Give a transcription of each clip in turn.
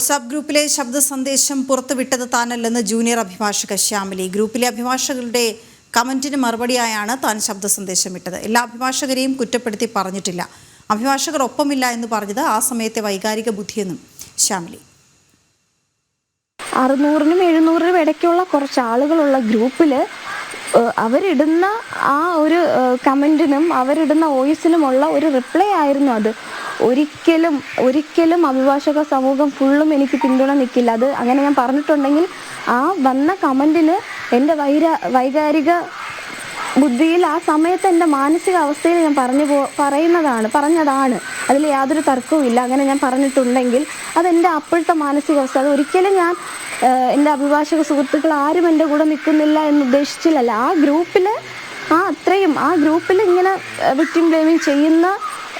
WhatsApp ഗ്രൂപ്പിലെ ശബ്ദ സന്ദേശം പുറത്തുവിട്ടത് താനല്ലെന്ന് ജൂനിയർ അഭിഭാഷക ശ്യാമിലി. ഗ്രൂപ്പിലെ അഭിഭാഷകരുടെ കമന്റിന് മറുപടിയായാണ് താൻ ശബ്ദ സന്ദേശം ഇട്ടത് എല്ലാ അഭിഭാഷകരെയും കുറ്റപ്പെടുത്തി പറഞ്ഞിട്ടില്ല. അഭിഭാഷകർ ഒപ്പമില്ല എന്ന് പറഞ്ഞത് ആ സമയത്തെ വൈകാരിക ബുദ്ധിയെന്നും ശ്യാമിലി. അറുന്നൂറിനും എഴുന്നൂറിനും ഇടയ്ക്കുള്ള കുറച്ച് ആളുകളുള്ള ഗ്രൂപ്പിൽ അവരിടുന്ന ആ ഒരു കമന്റിനും അവരിടുന്ന വോയിസിനുമുള്ള ഒരു റിപ്ലൈ ആയിരുന്നു അത്. ഒരിക്കലും ഒരിക്കലും അഭിഭാഷക സമൂഹം ഫുള്ളും എനിക്ക് പിന്തുണ നിൽക്കില്ല അത് അങ്ങനെ ഞാൻ പറഞ്ഞിട്ടുണ്ടെങ്കിൽ ആ വന്ന കമന്റിന് എന്റെ വൈര വൈകാരിക ബുദ്ധിയിൽ ആ സമയത്ത് എന്റെ മാനസിക അവസ്ഥയിൽ ഞാൻ പറഞ്ഞു പോ പറയുന്നതാണ് പറഞ്ഞതാണ്. അതിൽ യാതൊരു തർക്കവും ഇല്ല. അങ്ങനെ ഞാൻ പറഞ്ഞിട്ടുണ്ടെങ്കിൽ അതെന്റെ അപ്പോഴത്തെ മാനസികാവസ്ഥ അത് ഒരിക്കലും ഞാൻ എന്റെ അഭിഭാഷക സുഹൃത്തുക്കൾ ആരും എന്റെ കൂടെ നിൽക്കുന്നില്ല എന്ന് ഉദ്ദേശിച്ചില്ലല്ല. ആ ഗ്രൂപ്പിൽ ആ അത്രയും ആ ഗ്രൂപ്പിൽ ഇങ്ങനെ വിക്ടിം ബ്ലേമിങ് ചെയ്യുന്ന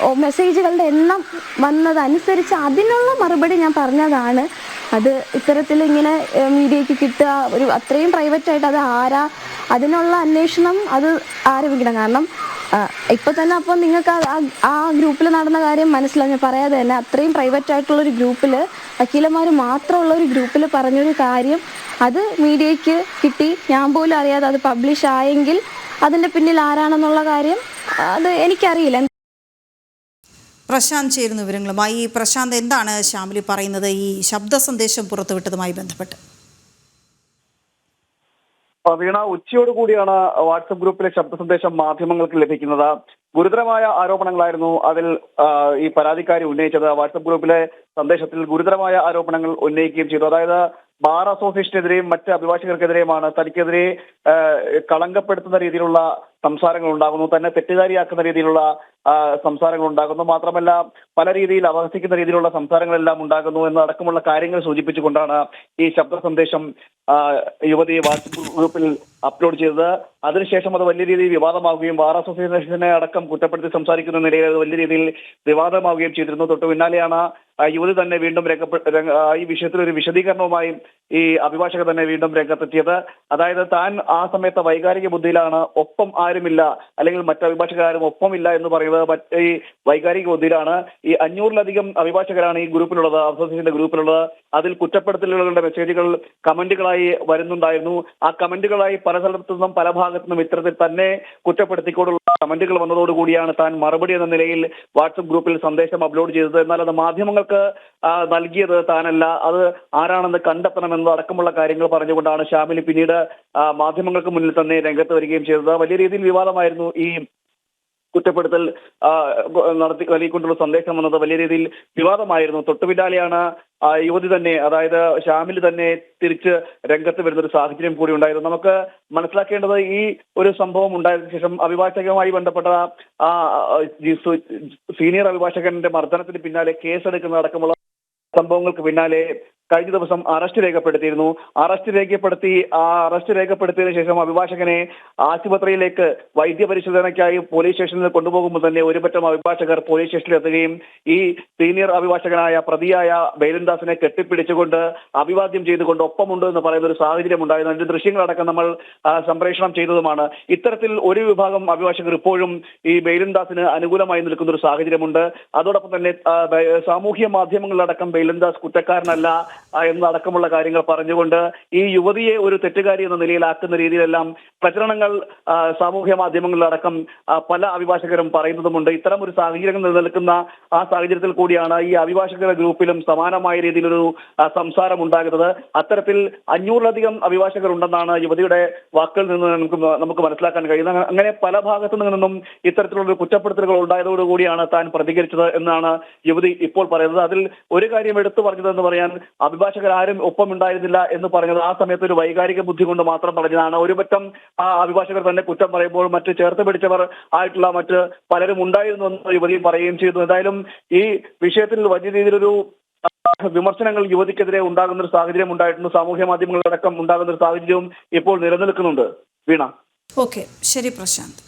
മെസ്സേജുകളുടെ എണ്ണം വന്നതനുസരിച്ച് അതിനുള്ള മറുപടി ഞാൻ പറഞ്ഞതാണ്. അത് ഇത്തരത്തിൽ ഇങ്ങനെ മീഡിയയ്ക്ക് കിട്ടുക ഒരു അത്രയും പ്രൈവറ്റ് ആയിട്ട് അത് ആരാ അതിനുള്ള അന്വേഷണം അത് ആരംഭിക്കണം. കാരണം ഇപ്പൊ തന്നെ അപ്പോൾ നിങ്ങൾക്ക് ആ- ഗ്രൂപ്പിൽ നടന്ന കാര്യം മനസ്സിലാവും. ഞാൻ പറയാതെ തന്നെ അത്രയും പ്രൈവറ്റ് ആയിട്ടുള്ള ഒരു ഗ്രൂപ്പിൽ വക്കീലന്മാർ മാത്രമുള്ള ഒരു ഗ്രൂപ്പിൽ പറഞ്ഞൊരു കാര്യം അത് മീഡിയയ്ക്ക് കിട്ടി. ഞാൻ പോലും അറിയാതെ അത് പബ്ലിഷ് ആയെങ്കിൽ അതിന്റെ പിന്നിൽ ആരാണെന്നുള്ള കാര്യം അത് എനിക്കറിയില്ല. പ്രശാന്ത് ചേരുന്ന വിവരങ്ങളുമായി പ്രശാന്ത് എന്താണ് ശ്യാമിലി പറയുന്നത്? ഈ ശബ്ദ സന്ദേശം പുറത്തുവിട്ടതുമായി ബന്ധപ്പെട്ട്. വീണ ഉച്ചയോട് കൂടിയാണ് വാട്സപ്പ് ഗ്രൂപ്പിലെ ശബ്ദ സന്ദേശം മാധ്യമങ്ങൾക്ക് ലഭിക്കുന്നത്. ഗുരുതരമായ ആരോപണങ്ങളായിരുന്നു അതിൽ ഈ പരാതിക്കാരി ഉന്നയിച്ചത്. വാട്സപ്പ് ഗ്രൂപ്പിലെ സന്ദേശത്തിൽ ഗുരുതരമായ ആരോപണങ്ങൾ ഉന്നയിക്കുകയും ചെയ്തു. അതായത് ബാർ അസോസിയേഷനെതിരെയും മറ്റ് അഭിഭാഷകർക്കെതിരെയുമാണ് തനിക്കെതിരെ കളങ്കപ്പെടുത്തുന്ന രീതിയിലുള്ള സംസാരങ്ങൾ ഉണ്ടാകുന്നു തന്നെ തെറ്റുകാരിയാക്കുന്ന രീതിയിലുള്ള സംസാരങ്ങൾ ഉണ്ടാകുന്നു മാത്രമല്ല പല രീതിയിൽ അപഹസിക്കുന്ന രീതിയിലുള്ള സംസാരങ്ങളെല്ലാം ഉണ്ടാകുന്നു എന്നടക്കമുള്ള കാര്യങ്ങൾ സൂചിപ്പിച്ചുകൊണ്ടാണ് ഈ ശബ്ദ സന്ദേശം യുവതി വാട്സപ്പ് ഗ്രൂപ്പിൽ അപ്ലോഡ് ചെയ്തത്. അതിനുശേഷം അത് വലിയ രീതിയിൽ വിവാദമാവുകയും ബാർ അസോസിയേഷനെ അടക്കം കുറ്റപ്പെടുത്തി സംസാരിക്കുന്ന നിലയിൽ അത് വലിയ രീതിയിൽ വിവാദമാവുകയും ചെയ്തിരുന്നു. തൊട്ട് പിന്നാലെയാണ് യുവതി തന്നെ വീണ്ടും രംഗപ്പെട്ട ഈ വിഷയത്തിൽ ഒരു വിശദീകരണവുമായും ഈ അഭിഭാഷക തന്നെ വീണ്ടും രംഗത്തെത്തിയത്. അതായത് താൻ ആ സമയത്ത് വൈകാരിക ബുദ്ധിയിലാണ്. ഒപ്പം ആരുമില്ല. അല്ലെങ്കിൽ മറ്റു അഭിഭാഷകരാരും ഒപ്പമില്ല എന്ന് പറയുന്നത് ഈ വൈകാരിക ബുദ്ധിയിലാണ്. ഈ അഞ്ഞൂറിലധികം അഭിഭാഷകരാണ് ഈ ഗ്രൂപ്പിലുള്ളത് അസോസിയേഷന്റെ ഗ്രൂപ്പിലുള്ളത്. അതിൽ കുറ്റപ്പെടുത്തലുകളുടെ മെസ്സേജുകൾ കമന്റുകളായി വരുന്നുണ്ടായിരുന്നു. ആ കമന്റുകളായി പല സ്ഥലത്തു നിന്നും പല ഭാഗത്തു നിന്നും ഇത്തരത്തിൽ തന്നെ കുറ്റപ്പെടുത്തിക്കൊണ്ടുള്ള കമന്റുകൾ വന്നതോടുകൂടിയാണ് താൻ മറുപടി എന്ന നിലയിൽ വാട്സപ്പ് ഗ്രൂപ്പിൽ സന്ദേശം അപ്ലോഡ് ചെയ്തത്. എന്നാൽ അത് മാധ്യമങ്ങൾക്ക് നൽകിയത് താനല്ല. അത് ആരാണെന്ന് കണ്ടെത്തണമെന്ന് അടക്കമുള്ള കാര്യങ്ങൾ പറഞ്ഞുകൊണ്ടാണ് ഷാമിൽ പിന്നീട് മാധ്യമങ്ങൾക്ക് മുന്നിൽ തന്നെ രംഗത്ത് വരികയും ചെയ്തത്. വലിയ രീതിയിൽ വിവാദമായിരുന്നു ഈ കുറ്റപ്പെടുത്തൽ നടത്തി നൽകിക്കൊണ്ടുള്ള സന്ദേശം വന്നത്. വലിയ രീതിയിൽ വിവാദമായിരുന്നു. തൊട്ടുപിന്നാലെയാണ് യുവതി തന്നെ അതായത് ഷാമിൽ തന്നെ തിരിച്ച് രംഗത്ത് വരുന്ന ഒരു സാഹചര്യം കൂടി ഉണ്ടായിരുന്നു നമുക്ക് മനസ്സിലാക്കേണ്ടത് ഈ ഒരു സംഭവം ഉണ്ടായതിനു ശേഷം അഭിഭാഷകവുമായി ബന്ധപ്പെട്ട ആ സീനിയർ അഭിഭാഷകന്റെ മർദ്ദനത്തിന് പിന്നാലെ കേസെടുക്കുന്ന അടക്കമുള്ള സംഭവങ്ങൾക്ക് പിന്നാലെ കഴിഞ്ഞ ദിവസം അറസ്റ്റ് രേഖപ്പെടുത്തിയിരുന്നു. അറസ്റ്റ് രേഖപ്പെടുത്തി ആ അറസ്റ്റ് രേഖപ്പെടുത്തിയതിനു ശേഷം അഭിഭാഷകനെ ആശുപത്രിയിലേക്ക് വൈദ്യപരിശോധനയ്ക്കായി പോലീസ് സ്റ്റേഷനിൽ കൊണ്ടുപോകുമ്പോൾ തന്നെ ഒരുപറ്റം അഭിഭാഷകർ പോലീസ് സ്റ്റേഷനിൽ എത്തുകയും ഈ സീനിയർ അഭിഭാഷകനായ പ്രതിയായ ബൈലൻദാസിനെ കെട്ടിപ്പിടിച്ചുകൊണ്ട് അഭിവാദ്യം ചെയ്തുകൊണ്ട് ഒപ്പമുണ്ട് എന്ന് പറയുന്ന ഒരു സാഹചര്യം ഉണ്ടായിരുന്നു അതിന്റെ ദൃശ്യങ്ങളടക്കം നമ്മൾ സംപ്രേഷണം ചെയ്തതുമാണ്. ഇത്തരത്തിൽ ഒരു വിഭാഗം അഭിഭാഷകർ ഇപ്പോഴും ഈ ബൈലൻദാസിന് അനുകൂലമായി നിൽക്കുന്ന ഒരു സാഹചര്യമുണ്ട്. അതോടൊപ്പം തന്നെ സാമൂഹ്യ മാധ്യമങ്ങളിലടക്കം ബൈലൻദാസ് കുറ്റക്കാരനല്ല. ആ, എന്നടക്കമുള്ള കാര്യങ്ങൾ പറഞ്ഞുകൊണ്ട് ഈ യുവതിയെ ഒരു തെറ്റുകാരി എന്ന നിലയിലാക്കുന്ന രീതിയിലെല്ലാം പ്രചരണങ്ങൾ സാമൂഹ്യ മാധ്യമങ്ങളിലടക്കം പല അഭിഭാഷകരും പറയുന്നതുമുണ്ട്. ഇത്തരം ഒരു സാഹചര്യം നിലനിൽക്കുന്ന ആ സാഹചര്യത്തിൽ കൂടിയാണ് ഈ അഭിഭാഷകരുടെ ഗ്രൂപ്പിലും സമാനമായ രീതിയിലൊരു സംസാരം ഉണ്ടാകുന്നത് അത്തരത്തിൽ അഞ്ഞൂറിലധികം അഭിഭാഷകർ ഉണ്ടെന്നാണ് യുവതിയുടെ വാക്കുകളിൽ നിന്ന് നമുക്ക് നമുക്ക് മനസ്സിലാക്കാൻ കഴിയുന്നത്. അങ്ങനെ പല ഭാഗത്തു നിന്നും ഇത്തരത്തിലുള്ള കുറ്റപ്പെടുത്തലുകൾ ഉണ്ടായതോടുകൂടിയാണ് താൻ പ്രതികരിച്ചത് എന്നാണ് യുവതി ഇപ്പോൾ പറയുന്നത്. അതിൽ ഒരു കാര്യം എടുത്തു പറഞ്ഞതെന്ന് പറയാൻ അഭിഭാഷകർ ആരും ഒപ്പം ഉണ്ടായിരുന്നില്ല എന്ന് പറഞ്ഞത് ആ സമയത്ത് ഒരു വൈകാരിക ബുദ്ധി കൊണ്ട് മാത്രം പറഞ്ഞതാണ്. ഒരുപറ്റം ആ അഭിഭാഷകർ തന്നെ കുറ്റം പറയുമ്പോൾ മറ്റ് ചേർത്ത് പിടിച്ചവർ ആയിട്ടുള്ള മറ്റ് പലരും ഉണ്ടായിരുന്നു എന്ന് യുവതി പറയുകയും ചെയ്തു. എന്തായാലും ഈ വിഷയത്തിൽ വലിയ രീതിയിലൊരു വിമർശനങ്ങൾ യുവതിക്കെതിരെ ഉണ്ടാകുന്ന ഒരു സാഹചര്യം ഉണ്ടായിട്ടുണ്ട്. സാമൂഹ്യ മാധ്യമങ്ങളിലടക്കം ഉണ്ടാകുന്ന ഒരു സാഹചര്യവും ഇപ്പോൾ നിലനിൽക്കുന്നുണ്ട്. വീണ. ഓക്കെ. ശരി പ്രശാന്ത്.